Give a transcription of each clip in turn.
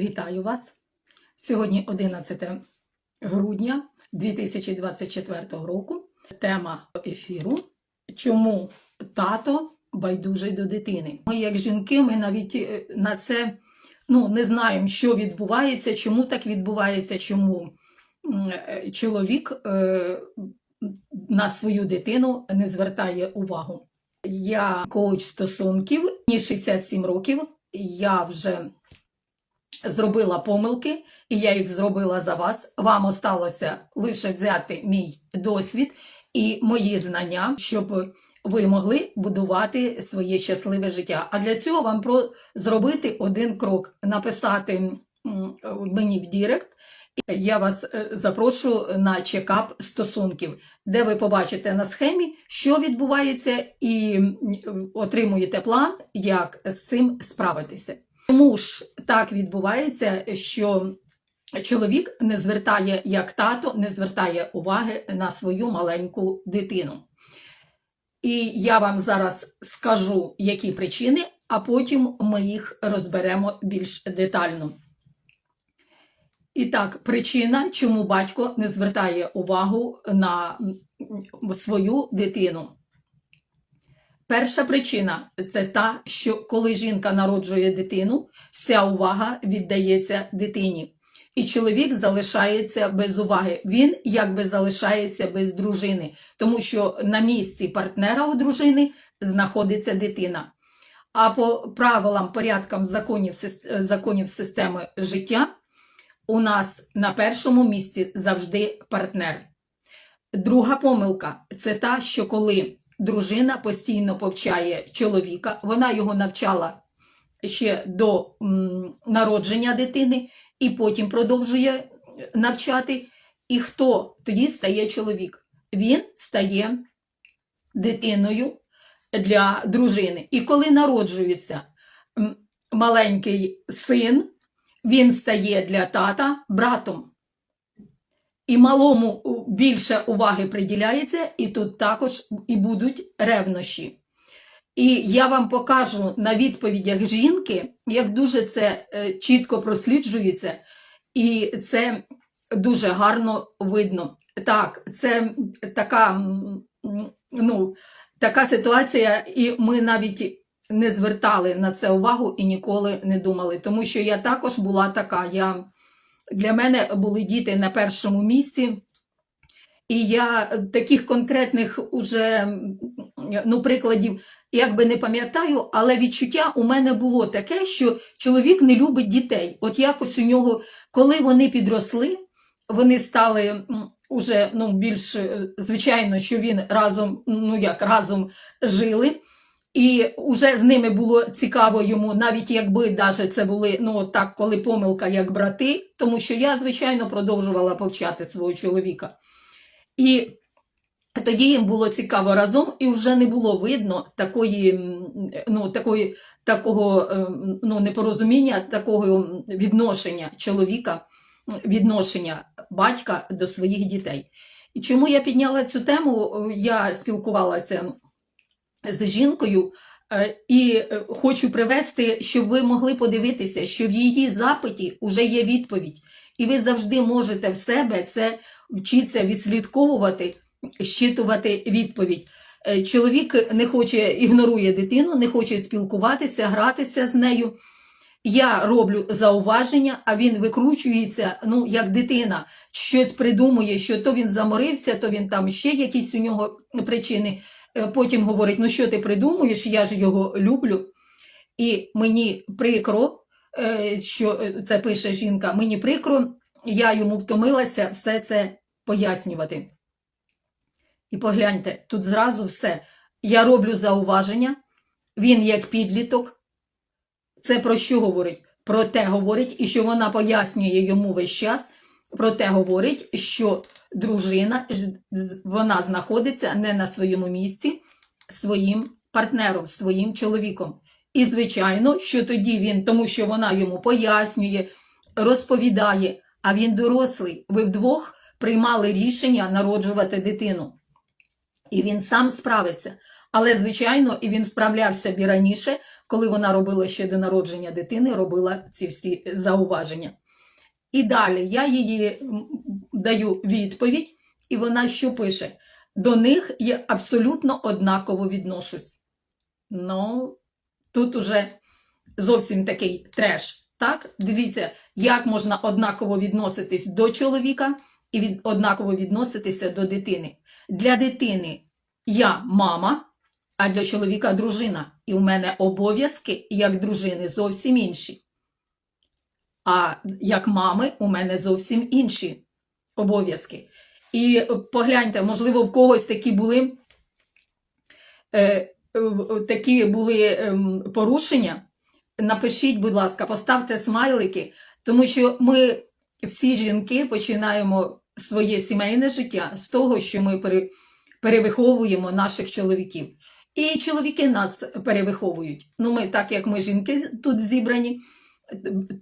Вітаю вас! Сьогодні 11 грудня 2024 року. Тема ефіру Чому тато байдужий до дитини? Ми, як жінки, ми навіть е, на це ну, не знаємо, що відбувається, чому так відбувається, чому е, чоловік е, на свою дитину не звертає увагу. Я коуч стосунків, мені 67 років. Я вже зробила помилки, і я їх зробила за вас. Вам осталося лише взяти мій досвід і мої знання, щоб ви могли будувати своє щасливе життя. А для цього вам про зробити один крок: написати мені в Дірект. Я вас е, запрошую на чекап стосунків, де ви побачите на схемі, що відбувається, і отримуєте план, як з цим справитися. Чому ж так відбувається, що чоловік не звертає, як тато, не звертає уваги на свою маленьку дитину? І я вам зараз скажу, які причини, а потім ми їх розберемо більш детально. І так, причина, чому батько не звертає увагу на свою дитину. Перша причина це та, що коли жінка народжує дитину, вся увага віддається дитині. І чоловік залишається без уваги. Він якби залишається без дружини, тому що на місці партнера у дружини знаходиться дитина. А по правилам, порядкам законів, законів системи життя у нас на першому місці завжди партнер. Друга помилка це та, що коли дружина постійно повчає чоловіка, вона його навчала ще до народження дитини і потім продовжує навчати. І хто тоді стає чоловік? Він стає дитиною для дружини. І коли народжується маленький син, він стає для тата братом. І малому більше уваги приділяється, і тут також і будуть ревнощі. І я вам покажу на відповідях жінки, як дуже це е, чітко просліджується, і це дуже гарно видно. Так, це така, ну, така ситуація, і ми навіть не звертали на це увагу і ніколи не думали. Тому що я також була така. Я, для мене були діти на першому місці. І я таких конкретних уже ну, прикладів якби не пам'ятаю, але відчуття у мене було таке, що чоловік не любить дітей. От якось у нього, коли вони підросли, вони стали уже ну, більш е, звичайно, що він разом, ну як разом жили. І вже з ними було цікаво йому, навіть якби даже це були ну так, коли помилка як брати, тому що я, звичайно, продовжувала повчати свого чоловіка. І тоді їм було цікаво разом, і вже не було видно такої, ну, такої, такого ем, ну, непорозуміння, такого відношення чоловіка, відношення батька до своїх дітей. І чому я підняла цю тему? Я спілкувалася з жінкою е, і е, хочу привести, щоб ви могли подивитися, що в її запиті вже є відповідь, і ви завжди можете в себе це вчитися відслідковувати, щитувати відповідь. Е, Чоловік не хоче, ігнорує дитину, не хоче спілкуватися, гратися з нею. Я роблю зауваження, а він викручується, ну, як дитина, щось придумує, що то він заморився, то він там ще якісь у нього причини. Е, Потім говорить: ну що ти придумуєш, я ж його люблю. І мені прикро, е, що е, це пише жінка, мені прикро, я йому втомилася все це пояснювати. І погляньте, тут зразу все. Я роблю зауваження, він як підліток. Це про що говорить? Про те говорить, і що вона пояснює йому весь час. Про те говорить, що дружина вона знаходиться не на своєму місці своїм партнером, своїм чоловіком. І, звичайно, що тоді він, тому що вона йому пояснює, розповідає, а він дорослий. Ви вдвох приймали рішення народжувати дитину. І він сам справиться. Але, звичайно, і він справлявся б і раніше, коли вона робила ще до народження дитини, робила ці всі зауваження. І далі я її даю відповідь, і вона що пише? До них я абсолютно однаково відношусь. Ну, тут уже зовсім такий треш. Так, дивіться, як можна однаково відноситись до чоловіка і від, однаково відноситися до дитини. Для дитини я мама, а для чоловіка дружина. І у мене обов'язки як дружини зовсім інші. А як мами, у мене зовсім інші обов'язки. І е, погляньте, можливо, в когось такі були, е, в- такі були ем, порушення. Напишіть, будь ласка, поставте смайлики, тому що ми всі жінки починаємо своє сімейне життя з того, що ми пере, перевиховуємо наших чоловіків. І чоловіки нас перевиховують. Ну, ми, так як ми жінки тут зібрані,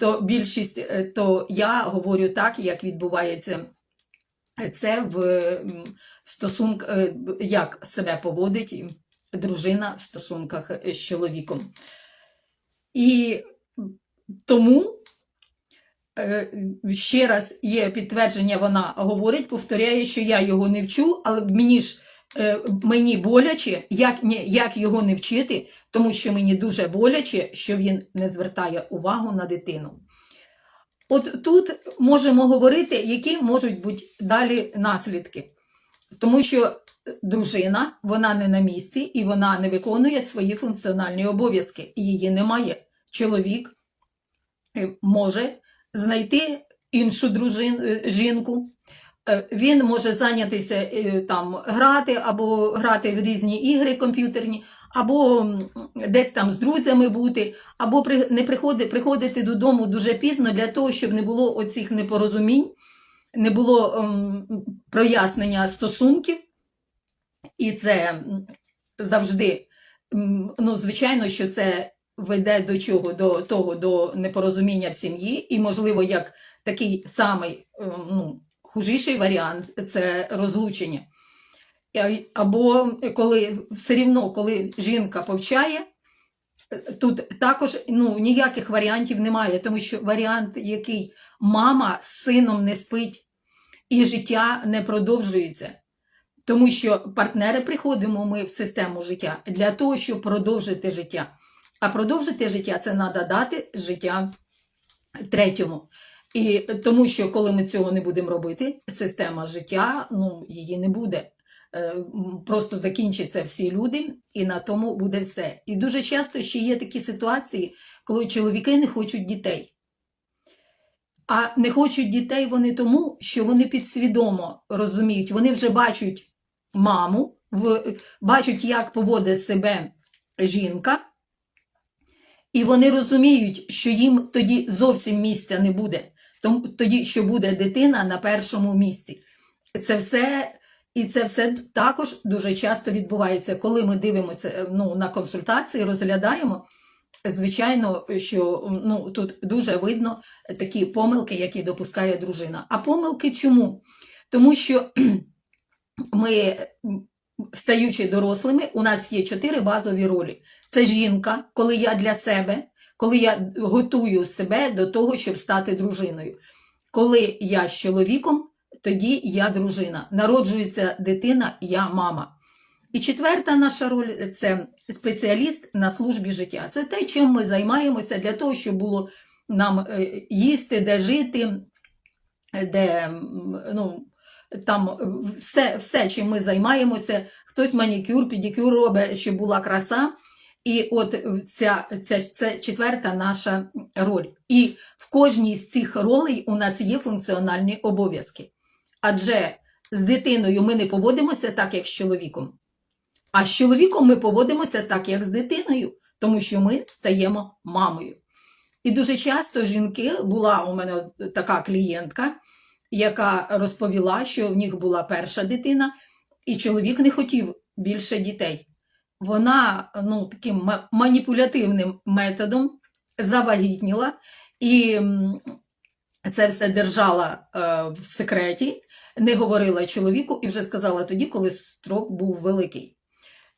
то більшість, е, то я говорю так, як відбувається це в, в стосунк, е, як себе поводить дружина в стосунках з чоловіком. І тому е, ще раз є підтвердження, вона говорить, повторяє, що я його не вчу, але мені ж е, мені боляче, як, як його не вчити, тому що мені дуже боляче, що він не звертає увагу на дитину. От тут можемо говорити, які можуть бути далі наслідки. Тому що дружина, вона не на місці і вона не виконує свої функціональні обов'язки. Її немає. Чоловік е, може знайти іншу дружин, е, жінку. Е, Він може зайнятися е, там грати або грати в різні ігри комп'ютерні, або десь там з друзями бути, або не приходити, приходити додому дуже пізно для того, щоб не було оцих непорозумінь, не було ем, прояснення стосунків. І це завжди, ну, звичайно, що це веде до чого? До того, до непорозуміння в сім'ї, і, можливо, як такий самий ем, ну, хужіший варіант це розлучення. Або коли все рівно, коли жінка повчає, тут також ну, ніяких варіантів немає, тому що варіант, який мама з сином не спить і життя не продовжується. Тому що партнери приходимо ми в систему життя для того, щоб продовжити життя. А продовжити життя це треба дати життя третьому. І тому що коли ми цього не будемо робити, система життя ну, її не буде. Е, Просто закінчаться всі люди, і на тому буде все. І дуже часто ще є такі ситуації, коли чоловіки не хочуть дітей. А не хочуть дітей вони тому, що вони підсвідомо розуміють, вони вже бачать маму, бачать, як поводить себе жінка, і вони розуміють, що їм тоді зовсім місця не буде, тоді, що буде дитина на першому місці. Це все, і це все також дуже часто відбувається, коли ми дивимося е, ну, на консультації, розглядаємо. Звичайно, що ну, тут дуже видно такі помилки, які допускає дружина. А помилки чому? Тому що ми, стаючи дорослими, у нас є чотири базові ролі. Це жінка, коли я для себе, коли я готую себе до того, щоб стати дружиною. Коли я з чоловіком, тоді я дружина. Народжується дитина, я мама. І четверта наша роль це спеціаліст на службі життя. Це те, чим ми займаємося для того, щоб було нам е, їсти, де жити, де ну, там все, все, чим ми займаємося. Хтось манікюр, педикюр робить, щоб була краса. І от ця, ця, це четверта наша роль. І в кожній з цих ролей у нас є функціональні обов'язки. Адже з дитиною ми не поводимося так, як з чоловіком. А з чоловіком ми поводимося так, як з дитиною, тому що ми стаємо мамою. І дуже часто жінки була у мене така клієнтка, яка розповіла, що в них була перша дитина, і чоловік не хотів більше дітей. Вона ну, таким маніпулятивним методом завагітніла і це все держала е, в секреті, не говорила чоловіку і вже сказала тоді, коли строк був великий.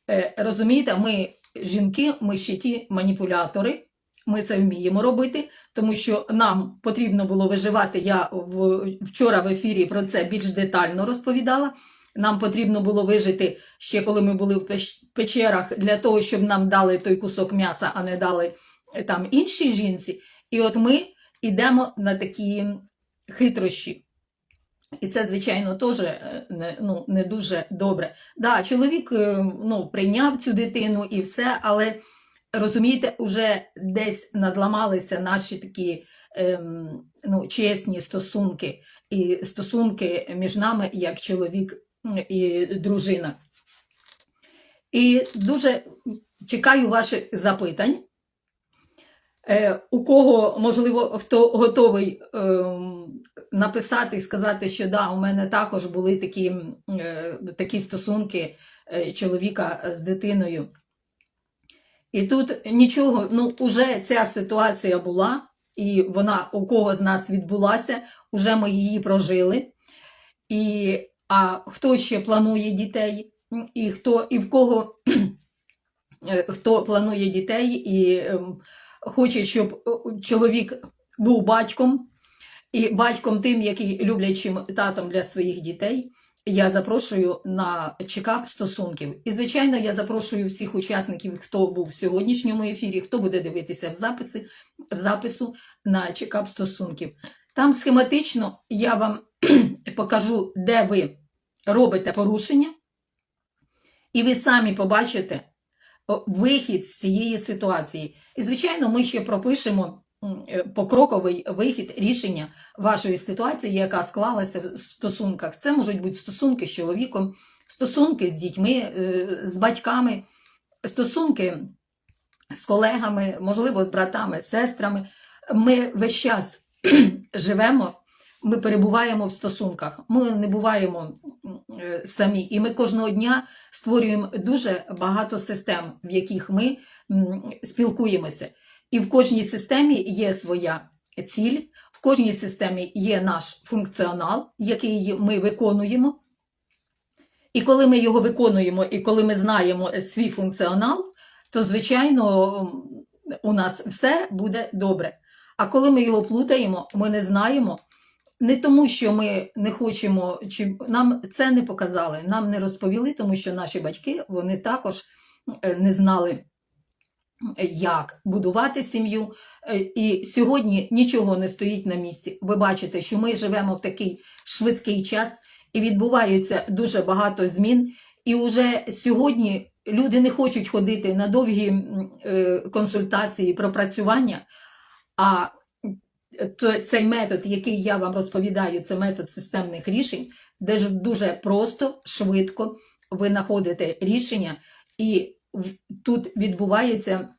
Е, Розумієте, ми жінки, ми ще ті маніпулятори. Ми це вміємо робити, тому що нам потрібно було виживати. Я вчора в ефірі про це більш детально розповідала. Нам потрібно було вижити ще коли ми були в печерах для того, щоб нам дали той кусок м'яса, а не дали е, там іншій жінці. І от ми йдемо на такі хитрощі. І це, звичайно, теж е, не, ну, не дуже добре. Да, чоловік е, ну, прийняв цю дитину і все, але розумієте, вже десь надламалися наші такі ем, ну, чесні стосунки, і стосунки між нами як чоловік і дружина. І дуже чекаю ваших запитань. Е, у кого, можливо, хто готовий ем, написати і сказати, що да, у мене також були такі, е, такі стосунки е, чоловіка з дитиною. І тут нічого, ну, уже ця ситуація була, і вона у кого з нас відбулася, уже ми її прожили. І, а хто ще планує дітей, і хто, і в кого е, хто планує дітей і ем, хоче, щоб е, чоловік був батьком, і батьком тим, який люблячим татом для своїх дітей. Я запрошую на чекап стосунків. І, звичайно, я запрошую всіх учасників, хто був в сьогоднішньому ефірі, хто буде дивитися в записи, в запису на чекап стосунків. Там схематично я вам покажу, де ви робите порушення, і ви самі побачите вихід з цієї ситуації. І, звичайно, ми ще пропишемо е, покроковий вихід рішення вашої ситуації, яка склалася в стосунках. Це можуть бути стосунки з чоловіком, стосунки з дітьми, е, з батьками, стосунки з колегами, можливо, з братами, з сестрами. Ми весь час живемо, ми перебуваємо в стосунках. Ми не буваємо е, самі. І ми кожного дня створюємо дуже багато систем, в яких ми спілкуємося. І в кожній системі є своя ціль, в кожній системі є наш функціонал, який ми виконуємо. І коли ми його виконуємо, і коли ми знаємо свій функціонал, то, звичайно, у нас все буде добре. А коли ми його плутаємо, ми не знаємо. Не тому, що ми не хочемо, чи нам це не показали, нам не розповіли, тому що наші батьки вони також е, не знали, як будувати сім'ю. Е, І сьогодні нічого не стоїть на місці. Ви бачите, що ми живемо в такий швидкий час, і відбувається дуже багато змін. І вже сьогодні люди не хочуть ходити на довгі е, консультації, пропрацювання. А цей метод, який я вам розповідаю, це метод системних рішень, де ж дуже просто, швидко ви знаходите рішення, і тут відбувається,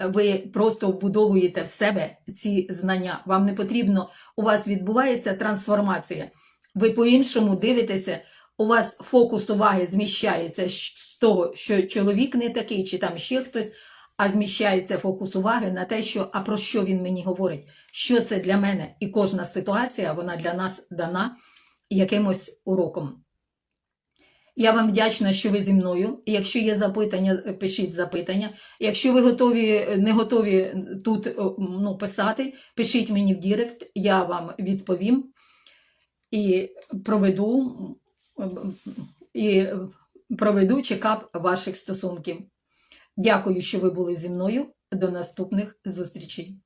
ви просто вбудовуєте в себе ці знання. Вам не потрібно, у вас відбувається трансформація. Ви по-іншому дивитеся, у вас фокус уваги зміщається з того, що чоловік не такий, чи там ще хтось, а зміщається фокус уваги на те, що а про що він мені говорить, що це для мене. І кожна ситуація вона для нас дана якимось уроком. Я вам вдячна, що ви зі мною. Якщо є запитання, пишіть запитання. Якщо ви готові, не готові тут ну, писати, пишіть мені в Дірект, я вам відповім і проведу, і проведу чекап ваших стосунків. Дякую, що ви були зі мною. До наступних зустрічей.